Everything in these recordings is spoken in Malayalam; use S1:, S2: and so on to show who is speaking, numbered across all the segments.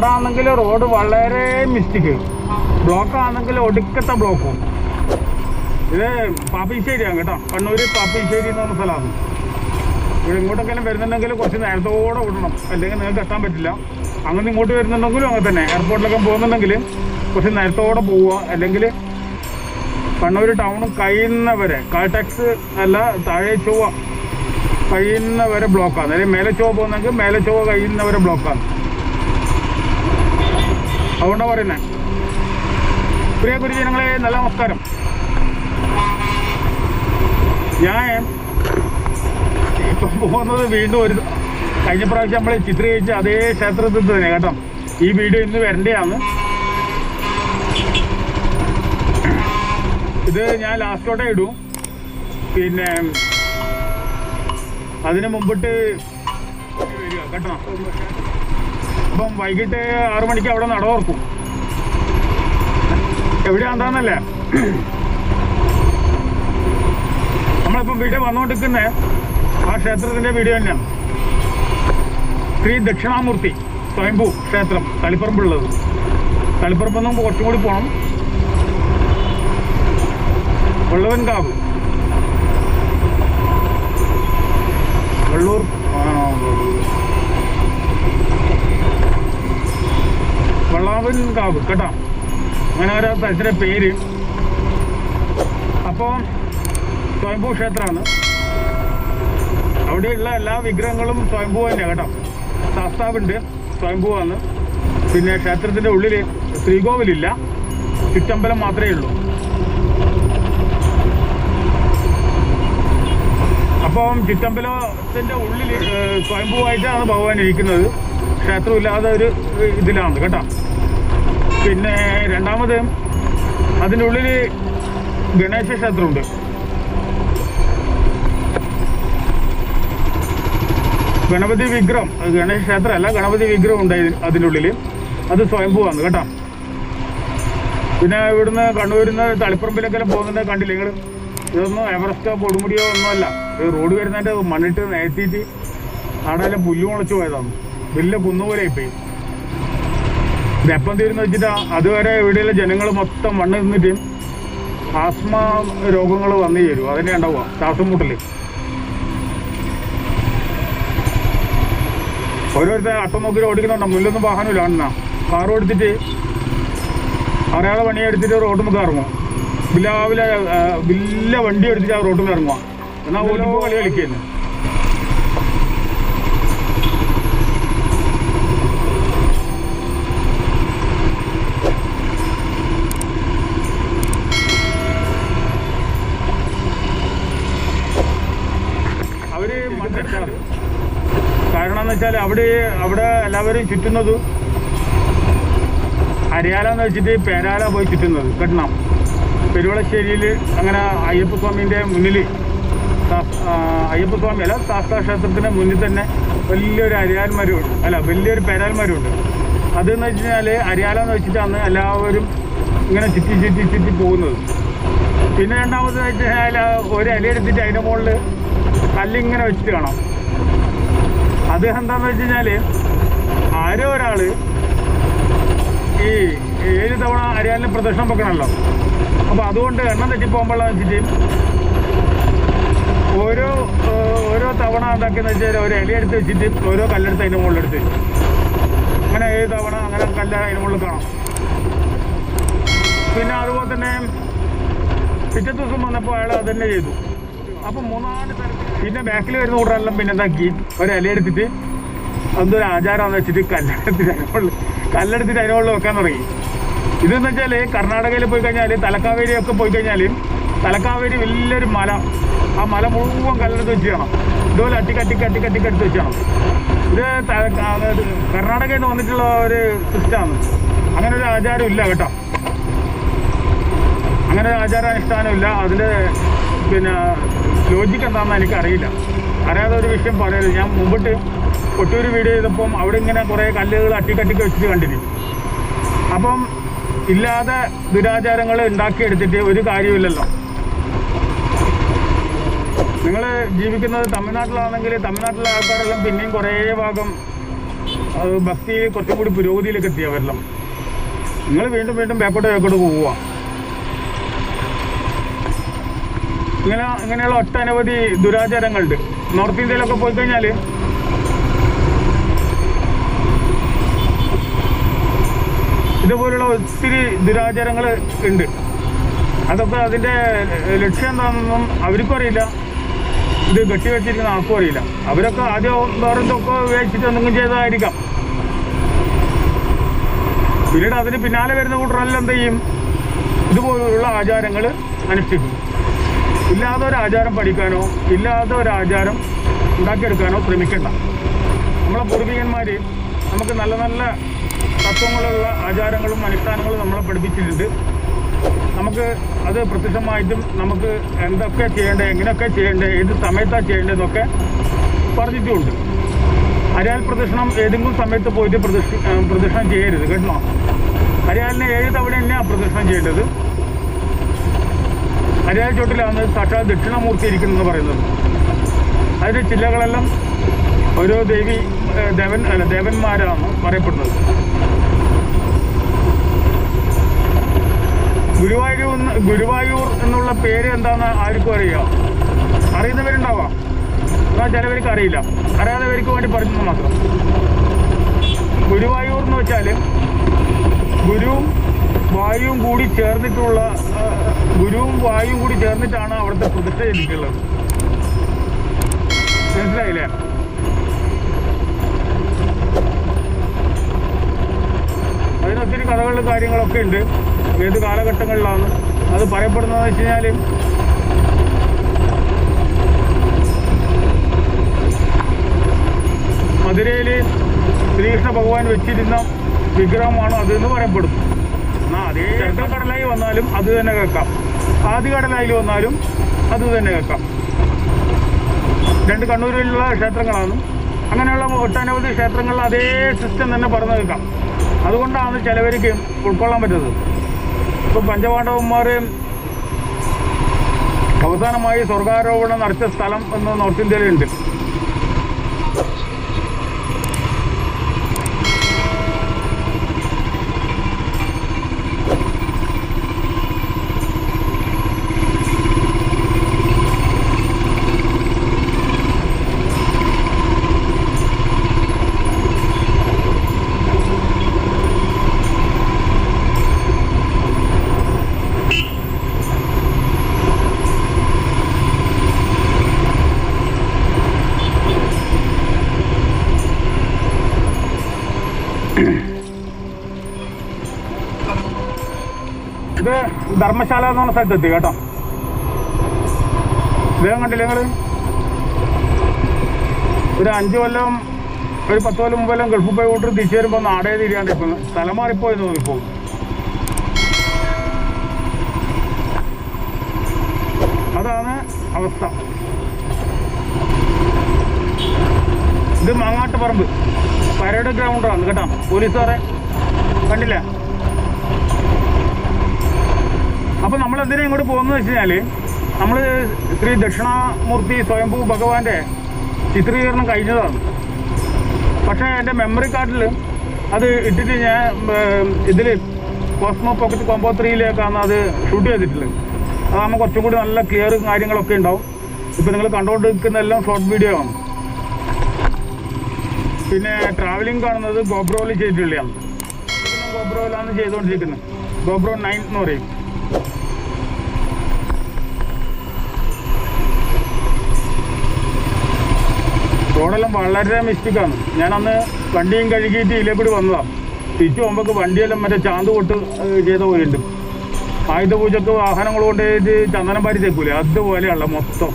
S1: റോഡാണെങ്കിൽ റോഡ് വളരെ മിസ്റ്റേക്ക്. ബ്ലോക്ക് ആണെങ്കിൽ ഒടുക്കത്തെ ബ്ലോക്കും. ഇത് പാപ്പിശ്ശേരിയാണ് കേട്ടോ. കണ്ണൂർ പാപ്പിശ്ശേരി എന്ന് പറഞ്ഞ സ്ഥലമാണ്. ഇവിടെ ഇങ്ങോട്ടെങ്കിലും വരുന്നുണ്ടെങ്കിൽ കുറച്ച് നേരത്തോടെ വിടണം. അല്ലെങ്കിൽ നിങ്ങൾക്ക് എത്താൻ പറ്റില്ല. അങ്ങനെ ഇങ്ങോട്ട് വരുന്നുണ്ടെങ്കിലും അങ്ങനെ തന്നെ. എയർപോർട്ടിലൊക്കെ പോകുന്നുണ്ടെങ്കിൽ കുറച്ച് നേരത്തോടെ പോവുക. അല്ലെങ്കിൽ കണ്ണൂർ ടൗൺ കഴിയുന്നവരെ കാൾടാക്സ് അല്ല താഴെ ചൊവ്വ കഴിയുന്നവരെ ബ്ലോക്കാണ് അല്ലെങ്കിൽ മേലെ ചൊവ്വ പോകുന്നെങ്കിൽ മേലെ ചൊവ്വ കഴിയുന്നവരെ ബ്ലോക്കാണ് അതുകൊണ്ടാണ് പറയുന്നത് പ്രിയ ഗുരുജനങ്ങളെ നല്ല നമസ്കാരം. ഞാൻ ഇപ്പം പോകുന്നത് വീണ്ടും ഒരു കഴിഞ്ഞ പ്രാവശ്യം നമ്മൾ ചിത്രീകരിച്ച അതേ ക്ഷേത്രത്തിൽ തന്നെ കേട്ടോ. ഈ വീഡിയോ ഇന്ന് വരേണ്ടതാണ്. ഇത് ഞാൻ ലാസ്റ്റോട്ടേ ഇടും. പിന്നെ അതിന് മുമ്പിട്ട് വരിക കേട്ടോ. അപ്പം വൈകിട്ട് ആറു മണിക്ക് അവിടെ നട തുറക്കും. എവിടെയാണെന്നല്ലേ നമ്മളിപ്പം വീട്ടിൽ വന്നുകൊണ്ടിരിക്കുന്ന ആ ക്ഷേത്രത്തിന്റെ വീഡിയോ തന്നെയാണ്. ശ്രീ ദക്ഷിണാമൂർത്തി സ്വയംഭൂ ക്ഷേത്രം തളിപ്പറമ്പുള്ളത്. തളിപ്പറമ്പ് നിന്ന് കുറച്ചും കൂടി പോകണം വെള്ളവൻകാവ്. വെള്ളൂർ ആ, വെള്ളാവൻകാവ് കേട്ടോ? അങ്ങനെ ഒരു സ്ഥലത്തിന്റെ പേര്. അപ്പോൾ സ്വയംഭൂ ക്ഷേത്രമാണ്. അവിടെയുള്ള എല്ലാ വിഗ്രഹങ്ങളും സ്വയംഭൂ തന്നെയാണ് കേട്ടോ? ശാസ്താവുണ്ട് സ്വയംഭൂവാണ്. പിന്നെ ക്ഷേത്രത്തിന്റെ ഉള്ളിൽ ശ്രീകോവിലില്ല ചുറ്റമ്പലം മാത്രമേ ഉള്ളൂ. അപ്പം ചുറ്റമ്പലത്തിന്റെ ഉള്ളിൽ സ്വയംഭൂവായിട്ടാണ് ഭഗവാൻ ഇരിക്കുന്നത്. ക്ഷേത്രമില്ലാതെ ഒരു ഇതിലാണ് കേട്ടോ? പിന്നെ രണ്ടാമത് അതിന്റെ ഉള്ളിൽ ഗണേശ ക്ഷേത്രമുണ്ട്. ഗണപതി വിഗ്രഹം ഗണേശ ക്ഷേത്രമല്ല ഗണപതി വിഗ്രഹം ഉണ്ട് അതിന്റെ ഉള്ളിൽ. അത് സ്വയംഭൂവാണ് കേട്ടോ. പിന്നെ ഇവിടുന്ന് കണ്ണൂരിൽ നിന്ന് തളിപ്പറമ്പിലൊക്കെ പോകുന്നുണ്ട് കണ്ടില്ല നിങ്ങൾ? ഇതൊന്നും എവറസ്റ്റോ കൊടുമുടിയോ ഒന്നുമല്ല. റോഡ് വരുന്നതിന്റെ മണ്ണിട്ട് നേത്തിയിട്ട് അവിടെ പുല്ല് മുളച്ച് പോയതാണ്. വലിയ കുന്നുപോലെ പോയി എപ്പം തീരുന്ന വെച്ചിട്ടാ അതുവരെ ഇവിടെയുള്ള ജനങ്ങൾ മൊത്തം മണ്ണ് നിന്നിട്ട് ആസ്മ രോഗങ്ങൾ വന്നു ചേരും. അതിനെ ഉണ്ടാവുക. ശ്വാസം മുട്ടൽ. ഓരോരുത്തർ അട്ടം നോക്കി ഓടിക്കുന്നുണ്ടോ മുല്ലൊന്നും വാഹനമില്ല. അണ്ണ. കാർ ഓടിച്ചിട്ട് അറിയാതെ പണി എടുത്തിട്ട് റോഡ് മുഖം ഇറങ്ങും. രാവിലെ വലിയ വണ്ടി എടുത്തിട്ട് ആ റോഡിൽ ഇറങ്ങുക. എന്നാൽ ഓരോ കളി കളിക്കുന്നു അവർ മണ്ണെടുക്കാറ് കാരണം എന്ന് വെച്ചാൽ അവിടെ അവിടെ എല്ലാവരും ചുറ്റുന്നത് അരിയാല എന്ന് വെച്ചിട്ട് പേരാല പോയി ചുറ്റുന്നത് കെട്ടണം പെരുവളശ്ശേരിയിൽ അങ്ങനെ അയ്യപ്പസ്വാമിന്റെ മുന്നിൽ അയ്യപ്പസ്വാമി അല്ല ശാസ്താ ക്ഷേത്രത്തിന്റെ മുന്നിൽ തന്നെ വലിയൊരു അരിയാൽമരമുണ്ട് അല്ല വലിയൊരു പേരാൽമരമുണ്ട് അതെന്ന് വെച്ച് കഴിഞ്ഞാൽ അരിയാല എന്ന് വെച്ചിട്ടാണ് എല്ലാവരും ഇങ്ങനെ ചുറ്റി ചുറ്റി ചുറ്റി പോകുന്നത്. പിന്നെ രണ്ടാമത് വെച്ച് കഴിഞ്ഞാൽ ഒരു ഇല എടുത്തിട്ട് അതിന്റെ മുകളിൽ കല്ലിങ്ങനെ വെച്ചിട്ട് കാണാം. അത് എന്താന്ന് വെച്ച് കഴിഞ്ഞാൽ ആരോ ഒരാൾ ഈ ഏഴ് തവണ അരിയാലിന് പ്രദക്ഷിണം വെക്കണല്ലോ. അപ്പൊ അതുകൊണ്ട് എണ്ണം തെറ്റിപ്പോകുമ്പോഴാന്ന് വെച്ചിട്ട് ഓരോ ഓരോ തവണ എന്താക്കിയെന്ന് വെച്ചാൽ ഒരു ഇല എടുത്ത് വെച്ചിട്ട് ഓരോ കല്ലെടുത്ത് അതിന്റെ മുകളിലെടുത്ത്. അങ്ങനെ ഏഴ് തവണ അങ്ങനെ കല്ല് അതിന്റെ മുകളിൽ കാണാം. പിന്നെ അതുപോലെ തന്നെ പിറ്റത്തെ ദിവസം വന്നപ്പോൾ അയാൾ അത് തന്നെ ചെയ്തു. അപ്പൊ മൂന്നാൽ തരത്തിൽ പിന്നെ ബാക്കിൽ വരുന്ന കൂടെല്ലാം പിന്നെ എന്താക്കി ഒരു ഇല എടുത്തിട്ട് എന്തൊരു ആചാരമാണെന്ന് വെച്ചിട്ട് കല്ലെടുത്തിട്ട് അതിനുള്ള കല്ലെടുത്തിട്ട് അതിനുള്ള വെക്കാൻ തുടങ്ങി. ഇതെന്ന് വെച്ചാൽ കർണാടകയിൽ പോയി കഴിഞ്ഞാൽ തലക്കാവേരി ഒക്കെ പോയി കഴിഞ്ഞാൽ തലക്കാവേരി വലിയൊരു മല. ആ മല മുഴുവൻ കല്ലെടുത്ത് വെച്ച് ചെയ്യണം ഇതുപോലെ കട്ടി കട്ടി എടുത്ത് വെച്ച് ചെയ്യണം ഇത് കർണാടകയിൽ നിന്ന് വന്നിട്ടുള്ള ഒരു സിസ്റ്റമാണ് അങ്ങനെ ഒരു ആചാരം ഇല്ല കേട്ടോ. അങ്ങനെ ഒരു ആചാരാനുഷ്ഠാനമില്ല അതിൽ പിന്നെ ലോജിക്ക് എന്താണെന്ന് എനിക്കറിയില്ല. അറിയാതെ ഒരു വിഷയം പറയരുത്. ഞാൻ മുമ്പിട്ട് ഒട്ടൂർ വീഡിയോ ചെയ്തപ്പം അവിടെ ഇങ്ങനെ കുറേ കല്ലുകൾ അട്ടിക്കട്ടിക്ക് വെച്ചിട്ട് കണ്ടിരുന്നു. അപ്പം ഇല്ലാതെ ദുരാചാരങ്ങൾ ഉണ്ടാക്കിയെടുത്തിട്ട് ഒരു കാര്യമില്ലല്ലോ നിങ്ങൾ ജീവിക്കുന്നത് തമിഴ്നാട്ടിലാണെങ്കിൽ തമിഴ്നാട്ടിലെ ആൾക്കാരെല്ലാം പിന്നെയും കുറേ ഭാഗം ഭക്തി കുറച്ചും കൂടി പുരോഗതിയിലേക്ക് എത്തിയവരെല്ലാം നിങ്ങൾ വീണ്ടും വീണ്ടും ബാക്കോട്ട് ബാക്കോട്ട് പോവുക. ഇങ്ങനെ ഇങ്ങനെയുള്ള ഒട്ടനവധി ദുരാചാരങ്ങളുണ്ട്. നോർത്ത് ഇന്ത്യയിലൊക്കെ പോയി കഴിഞ്ഞാൽ ഇതുപോലുള്ള ഒത്തിരി ദുരാചാരങ്ങൾ ഉണ്ട്. അതൊക്കെ അതിന്റെ ലക്ഷ്യം എന്താണെന്നൊന്നും അവർക്കും അറിയില്ല. ഇത് കെട്ടിവെച്ചിരിക്കുന്ന ആർക്കും അറിയില്ല. അവരൊക്കെ ആദ്യം വേറെ എന്തൊക്കെ ഉപയോഗിച്ചിട്ട് എന്തെങ്കിലും ചെയ്തതായിരിക്കാം പിന്നീട് അതിന് പിന്നാലെ വരുന്ന കൂട്ടരെല്ലാം എന്ത് ചെയ്യും? ഇതുപോലുള്ള ആചാരങ്ങൾ അനുഷ്ഠിക്കും. ഇല്ലാതെ ഒരു ആചാരം പഠിക്കാനോ ഇല്ലാതെ ഒരു ആചാരം ഉണ്ടാക്കിയെടുക്കാനോ ശ്രമിക്കണ്ട. നമ്മളെ പൂർവികന്മാർ നമുക്ക് നല്ല നല്ല തത്വങ്ങളുള്ള ആചാരങ്ങളും അനുഷ്ഠാനങ്ങളും നമ്മളെ പഠിപ്പിച്ചിട്ടുണ്ട്. നമുക്ക് അത് പ്രത്യക്ഷമായിട്ടും നമുക്ക് എന്തൊക്കെ ചെയ്യേണ്ടത് എങ്ങനെയൊക്കെ ചെയ്യേണ്ടത് ഏത് സമയത്താണ് ചെയ്യേണ്ടതെന്നൊക്കെ പറഞ്ഞിട്ടുമുണ്ട് അരയാൽ പ്രദക്ഷിണം ഏതെങ്കിലും സമയത്ത് പോയിട്ട് പ്രദക്ഷി പ്രദക്ഷിണം ചെയ്യരുത് കേട്ടോ. അരിയാലിനെ ഏഴ് തവണ തന്നെയാണ് പ്രദക്ഷിണം ചെയ്യേണ്ടത്. അരിയാൽ ചോട്ടിലാണ് സാക്ഷാൽ ദക്ഷിണമൂർത്തി ഇരിക്കുന്നതെന്ന് പറയുന്നത്. അതിന്റെ ചില്ലകളെല്ലാം ഓരോ ദേവി ദേവൻ അല്ല ദേവന്മാരാണ് പറയപ്പെടുന്നത്. ഗുരുവായൂർ ഗുരുവായൂർ എന്നുള്ള പേര് എന്താണെന്ന് ആർക്കും അറിയാം? അറിയുന്നവരുണ്ടാവാം. എന്നാൽ ചിലവർക്ക് അറിയില്ല. അറിയാത്തവർക്ക് വേണ്ടി പറഞ്ഞത് മാത്രം. ഗുരുവായൂർ എന്ന് വെച്ചാൽ ഗുരുവും വായുവും കൂടി ചേർന്നിട്ടുള്ള ഗുരുവും വായുവും കൂടി ചേർന്നിട്ടാണ് അവിടുത്തെ പ്രതിഷ്ഠ ചെയ്തിട്ടുള്ളത് മനസ്സിലായില്ലേ? അതിനൊത്തിരി കഥകളിലും കഥകളും കാര്യങ്ങളൊക്കെ ഉണ്ട്. ഏത് കാലഘട്ടങ്ങളിലാണ് അത് പറയപ്പെടുന്നതെന്ന് വെച്ച് കഴിഞ്ഞാൽ മധുരയിൽ ശ്രീകൃഷ്ണ ഭഗവാൻ വെച്ചിരുന്ന വിഗ്രഹമാണ് അതെന്ന് പറയപ്പെടുന്നു ചെറുക്കൽ കടലായി വന്നാലും അത് തന്നെ കേൾക്കാം. ആദ്യ കടലായി വന്നാലും അത് തന്നെ കേൾക്കാം. രണ്ട് കണ്ണൂരിലുള്ള ക്ഷേത്രങ്ങളാണ്. അങ്ങനെയുള്ള ഒട്ടനവധി ക്ഷേത്രങ്ങളിൽ അതേ സിസ്റ്റം തന്നെ പറഞ്ഞു കേൾക്കാം. അതുകൊണ്ടാണ് ചിലവർക്ക് ഉൾക്കൊള്ളാൻ പറ്റുന്നത്. ഇപ്പം പഞ്ചപാണ്ഡവന്മാർ അവസാനമായി സ്വർഗാരോപണം നടത്തിയ സ്ഥലം എന്ന് നോർത്ത് ഇന്ത്യയിലുണ്ട് ഇത് ധർമ്മശാല എന്ന് പറഞ്ഞ സ്ഥലത്തെത്തി കേട്ടോ. വേഗം കണ്ടില്ല നിങ്ങൾ? ഒരു അഞ്ചു കൊല്ലം ഒരു പത്ത് കൊല്ലം മുമ്പെല്ലാം ഗൾഫ് പോയി കൂട്ടർ തിരിച്ചു വരുമ്പോൾ നാടേ തിരിയാണ്ട് ഇപ്പം മാറിപ്പോയി തോന്നിപ്പോ അതാണ് അവസ്ഥ. ഇത് മാങ്ങാട്ട് പറമ്പ് പരേഡ് ഗ്രൗണ്ടാണ് കേട്ടോ. പോലീസുകാരെ കണ്ടില്ലേ? അപ്പൊ നമ്മൾ എന്തിനാ ഇങ്ങോട്ട് പോകുന്നത് വെച്ച് കഴിഞ്ഞാൽ നമ്മൾ ശ്രീ ദക്ഷിണാമൂർത്തി സ്വയംഭൂ ഭഗവാന്റെ ചിത്രീകരണം കഴിഞ്ഞതാണ്. പക്ഷേ എന്റെ മെമ്മറി കാർഡിൽ അത് ഇട്ടിട്ട് ഞാൻ ഇതിൽ കോസ്മോ പോക്കറ്റ് കോമ്പോ ത്രീയിലേക്കാണ് അത് ഷൂട്ട് ചെയ്തിട്ടുള്ളത് അതാകുമ്പോൾ കുറച്ചും കൂടി നല്ല ക്ലിയർ കാര്യങ്ങളൊക്കെ ഉണ്ടാവും. ഇപ്പം നിങ്ങൾ കണ്ടുകൊണ്ടിരിക്കുന്ന എല്ലാം ഷോർട്ട് വീഡിയോ ആണ്. പിന്നെ ട്രാവലിംഗ് കാണുന്നത് ഗോബ്രോയിൽ ചെയ്തിട്ടുള്ളതാണ്. ഗോബ്രോയിലാണ് ചെയ്തുകൊണ്ടിരിക്കുന്നത് ഗോബ്രോ നയൻ എന്ന് പറയും. റോഡെല്ലാം വളരെ മിസ്റ്റേക്കാണ്. ഞാൻ അന്ന് വണ്ടിയും കഴുകിയിട്ട് ഇതിലേ കൂടി വന്നതാണ് തിരിച്ചു പോകുമ്പോൾ വണ്ടിയെല്ലാം മറ്റേ ചാന്ത് കൊട്ട് ചെയ്ത പോലെയുണ്ട്. ആയുധ പൂജക്ക് വാഹനങ്ങൾ കൊണ്ടുപോയിട്ട് ചന്ദനം പാരി തേക്കൂലേ? അതുപോലെയുള്ള മൊത്തം.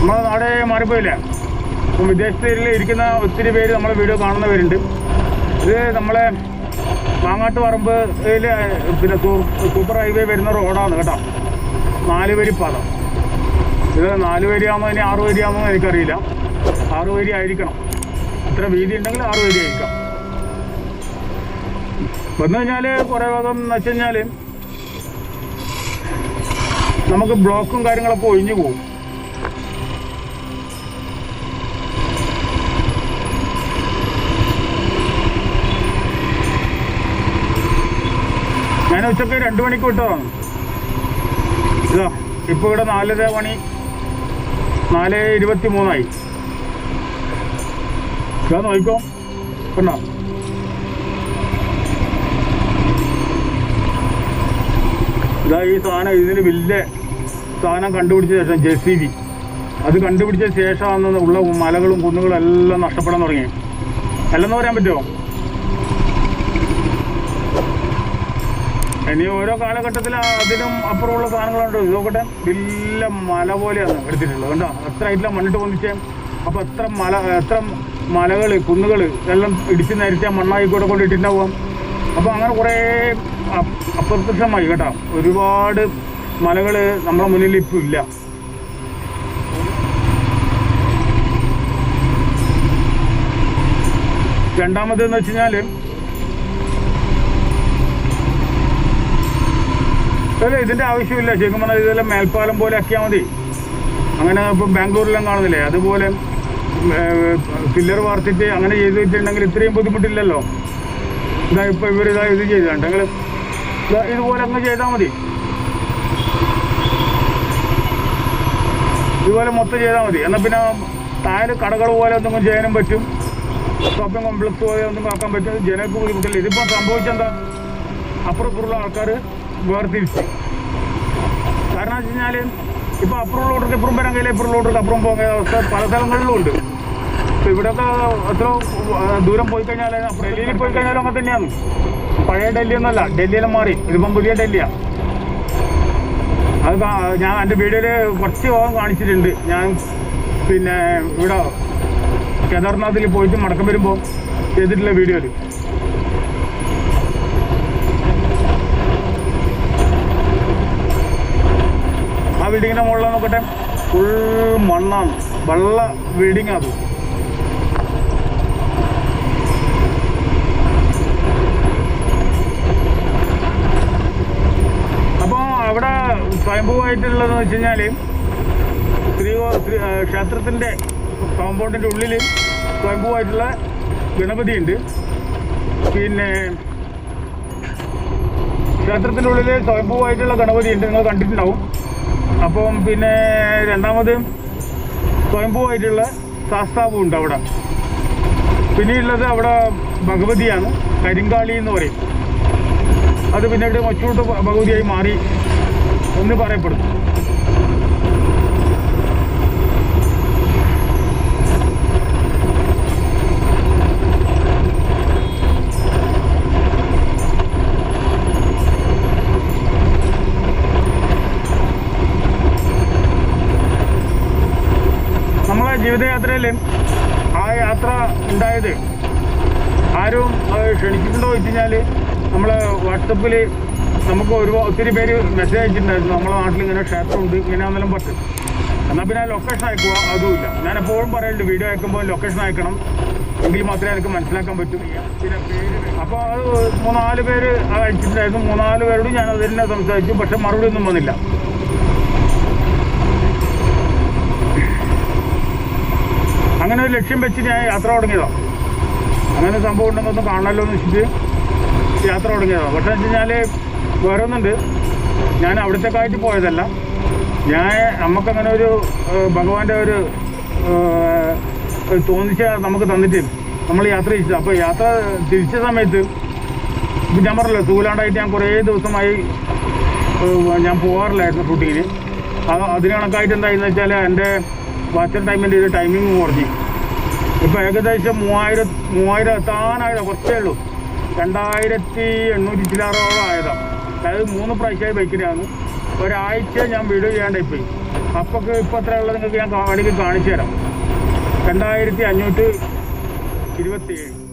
S1: നമ്മളെ നാടെ മാറിപ്പോയില്ല? ഇപ്പം വിദേശത്തിൽ ഇരിക്കുന്ന ഒത്തിരി പേര് നമ്മളെ വീഡിയോ കാണുന്നവരുണ്ട്. ഇത് നമ്മളെ മാങ്ങാട്ട് പറമ്പ് പിന്നെ സൂപ്പർ ഹൈവേ വരുന്ന റോഡാണ് കേട്ടോ. നാല് വരി പദം ഇത് നാല് വരിയാകുമ്പോൾ ഇനി ആറ് വരിയാകുമോ എനിക്കറിയില്ല. ആറ് വരി ആയിരിക്കണം ഇത്ര വീതി ഉണ്ടെങ്കിൽ ആറ് വരി ആയിരിക്കാം വന്നു കഴിഞ്ഞാൽ കുറേ ഭാഗം എന്ന് വെച്ച് കഴിഞ്ഞാൽ നമുക്ക് ബ്ലോക്കും കാര്യങ്ങളൊക്കെ ഒഴിഞ്ഞു പോകും. ഞാൻ ഉച്ചയ്ക്ക് രണ്ട് മണിക്ക് വിട്ടതാണ്. ഇതാ ഇപ്പോൾ ഇവിടെ നാലര മണി നാല് ഇരുപത്തി മൂന്നായി ഇതാ നോക്കോ കണ്ടോ? ഇതാ ഈ സാധനം ഇതിന് വലിയ സാധനം കണ്ടുപിടിച്ച ശേഷം ജെ സി ബി. അത് കണ്ടുപിടിച്ച ശേഷമാണ് ഉള്ള മലകളും കുന്നുകളും എല്ലാം നഷ്ടപ്പെടാൻ തുടങ്ങി അല്ലെന്ന് പറയാൻ പറ്റുമോ? ഇനി ഓരോ കാലഘട്ടത്തിൽ അതിനും അപ്പുറമുള്ള സാധനങ്ങളുണ്ട്. ഇത് നോക്കട്ടെ. മല പോലെയാണ് എടുത്തിട്ടുള്ളത്. കണ്ടോ? എത്ര ആയിട്ടില്ല മണ്ണിട്ട് പൊന്നിച്ചേ അപ്പോൾ എത്ര മല എത്ര മലകൾ കുന്നുകൾ എല്ലാം ഇടിച്ച് നിരത്തിയ മണ്ണായി കൂടെ കൊണ്ടിട്ടുണ്ടാവും അപ്പോൾ അങ്ങനെ കുറേ അപ്രത്യക്ഷമായി കേട്ടോ. ഒരുപാട് മലകൾ നമ്മളെ മുന്നിൽ ഇപ്പം ഇല്ല. രണ്ടാമതെന്ന് വെച്ച് കഴിഞ്ഞാൽ അല്ല ഇതിന്റെ ആവശ്യമില്ല. ശരിക്കും പറഞ്ഞാൽ ഇതെല്ലാം മേൽപ്പാലം പോലെ ആക്കിയാൽ മതി. അങ്ങനെ ഇപ്പം ബാംഗ്ലൂരിലെല്ലാം കാണുന്നില്ലേ? അതുപോലെ പില്ലർ വാർത്തിട്ട് അങ്ങനെ ചെയ്ത് വെച്ചിട്ടുണ്ടെങ്കിൽ ഇത്രയും ബുദ്ധിമുട്ടില്ലല്ലോ. ഇതാ ഇപ്പം ഇവർ ഇതാ ഇത് ചെയ്തിട്ടുണ്ടെങ്കിൽ ഇതുപോലെ അങ്ങ് ചെയ്താൽ മതി. ഇതുപോലെ മൊത്തം ചെയ്താൽ മതി. എന്നാൽ പിന്നെ താഴെ കടകൾ പോലെ ഒന്നും ചെയ്യാനും പറ്റും. ഷോപ്പിംഗ് കോംപ്ലക്സ് പോലെ ഒന്നും ആക്കാൻ പറ്റും. ജനങ്ങൾക്ക് ബുദ്ധിമുട്ടില്ല. ഇതിപ്പോൾ സംഭവിച്ചെന്താ? അപ്പുറപ്പുറമുള്ള ആൾക്കാർ വേർതിരിച്ച്. കാരണം വെച്ച് കഴിഞ്ഞാൽ ഇപ്പോൾ അപ്പുറം ലോട്ടർക്ക് ഇപ്പുറം വരാൻ കഴിയില്ല ഇപ്പുറം ലോട്ടർക്ക് അപ്പുറം പോകാൻ അവസ്ഥ പല സ്ഥലങ്ങളിലും ഉണ്ട്. ഇപ്പോൾ ഇവിടെയൊക്കെ എത്ര ദൂരം പോയി കഴിഞ്ഞാൽ ഡൽഹിയിൽ പോയി കഴിഞ്ഞാലും അങ്ങനെ തന്നെയാണ്. പഴയ ഡൽഹി ഒന്നല്ല ഡൽഹിയിലും മാറി. ഇതിപ്പം പുതിയ ഡൽഹിയാണ് അത് ഞാൻ എന്റെ വീഡിയോയിൽ കുറച്ച് ഭാഗം കാണിച്ചിട്ടുണ്ട്. ഞാൻ പിന്നെ ഇവിടെ കേദാർനാഥിൽ പോയിട്ട് മടക്കം വരുമ്പോൾ ചെയ്തിട്ടുള്ള വീഡിയോയിൽ ബിൽഡിങ്ങിന്റെ മുകളിൽ നോക്കട്ടെ. ഫുൾ മണ്ണാണ്. വെള്ള ബിൽഡിംഗ് അത്. അപ്പോൾ അവിടെ സ്വയംഭൂവായിട്ടുള്ളതെന്ന് വെച്ച് കഴിഞ്ഞാൽ ശ്രീകോ ക്ഷേത്രത്തിന്റെ കോമ്പൗണ്ടിന്റെ ഉള്ളിൽ ഗണപതി ഉണ്ട് പിന്നെ ക്ഷേത്രത്തിന്റെ ഉള്ളിൽ സ്വയംഭൂവായിട്ടുള്ള ഗണപതി ഉണ്ട് നിങ്ങൾ കണ്ടിട്ടുണ്ടാവും. അപ്പം പിന്നെ രണ്ടാമത് സ്വയംഭൂവായിട്ടുള്ള ഉണ്ട് അവിടെ. പിന്നെയുള്ളത് അവിടെ ഭഗവതിയാണ് കരിങ്കാളി എന്ന് പറയും. അത് പിന്നീട് മച്ചൂട്ട് ഭഗവതിയായി മാറി എന്ന് പറയപ്പെടുന്നു നമ്മളെ ജീവിതയാത്രയിൽ ആ യാത്ര ഉണ്ടായത് ആരും ക്ഷണിച്ചിട്ടുണ്ടോ വെച്ച് കഴിഞ്ഞാൽ നമ്മൾ വാട്സപ്പിൽ നമുക്ക് ഒരു ഒത്തിരി പേര് മെസ്സേജ് അയച്ചിട്ടുണ്ടായിരുന്നു. നമ്മളെ നാട്ടിൽ ഇങ്ങനെ ക്ഷേത്രമുണ്ട് ഇങ്ങനെയാണെന്നെല്ലാം പറ്റും എന്നാൽ പിന്നെ ലൊക്കേഷൻ അയക്കുക അതുമില്ല. ഞാൻ എപ്പോഴും പറയുന്നുണ്ട് വീഡിയോ അയക്കുമ്പോൾ ലൊക്കേഷൻ അയക്കണം. എങ്കിൽ മാത്രമേ എനിക്ക് മനസ്സിലാക്കാൻ പറ്റൂ. പിന്നെ അപ്പോൾ അത് മൂന്നാൽ പേര് അയച്ചിട്ടുണ്ടായിരുന്നു. മൂന്നാൽ പേരോട് ഞാൻ അതിനെ സംസാരിച്ചു. പക്ഷെ മറുപടി ഒന്നും വന്നില്ല. അങ്ങനെ ഒരു ലക്ഷ്യം വെച്ച് ഞാൻ യാത്ര തുടങ്ങിയതാണ് അങ്ങനെ സംഭവം ഉണ്ടെന്നൊന്ന് കാണണമല്ലോ എന്ന് വെച്ചിട്ട് യാത്ര തുടങ്ങിയതാണ് പക്ഷെ വെച്ച് കഴിഞ്ഞാൽ വേറെ ഒന്നുണ്ട് ഞാൻ അവിടത്തേക്കായിട്ട് പോയതല്ല. ഞാൻ നമുക്കങ്ങനെ ഒരു ഭഗവാന്റെ ഒരു തോന്നിച്ച നമുക്ക് തന്നിട്ട് നമ്മൾ യാത്ര തിരിച്ചത് അപ്പോൾ യാത്ര തിരിച്ച സമയത്ത് ഞാൻ പറഞ്ഞല്ലോ തൂലാണ്ടായിട്ട് ഞാൻ കുറേ ദിവസമായി ഞാൻ പോകാറില്ലായിരുന്നു ഷൂട്ടിങ്ങിന്. അത് അതിന് കണക്കായിട്ട് എന്തായെന്ന് വെച്ചാൽ എന്റെ വാച്ചർ ടൈമിന്റെ ഒരു ടൈമിങ് കുറഞ്ഞു. ഇപ്പം ഏകദേശം മൂവായിരം മൂവായിരം എത്താനായതാ കുറച്ചേ ഉള്ളൂ. രണ്ടായിരത്തി എണ്ണൂറ്റി ചില്ലാറോളം ആയതാണ് അതായത് മൂന്ന് പ്രാവശ്യമായി ബൈക്കിനാണ് ഒരാഴ്ച ഞാൻ വീഡിയോ ചെയ്യാണ്ടായി പോയി അപ്പൊക്ക് ഇപ്പോൾ എത്ര ഉള്ളത് നിങ്ങൾക്ക് ഞാൻ വേണമെങ്കിൽ കാണിച്ചു തരാം. രണ്ടായിരത്തി അഞ്ഞൂറ്റി ഇരുപത്തി ഏഴ്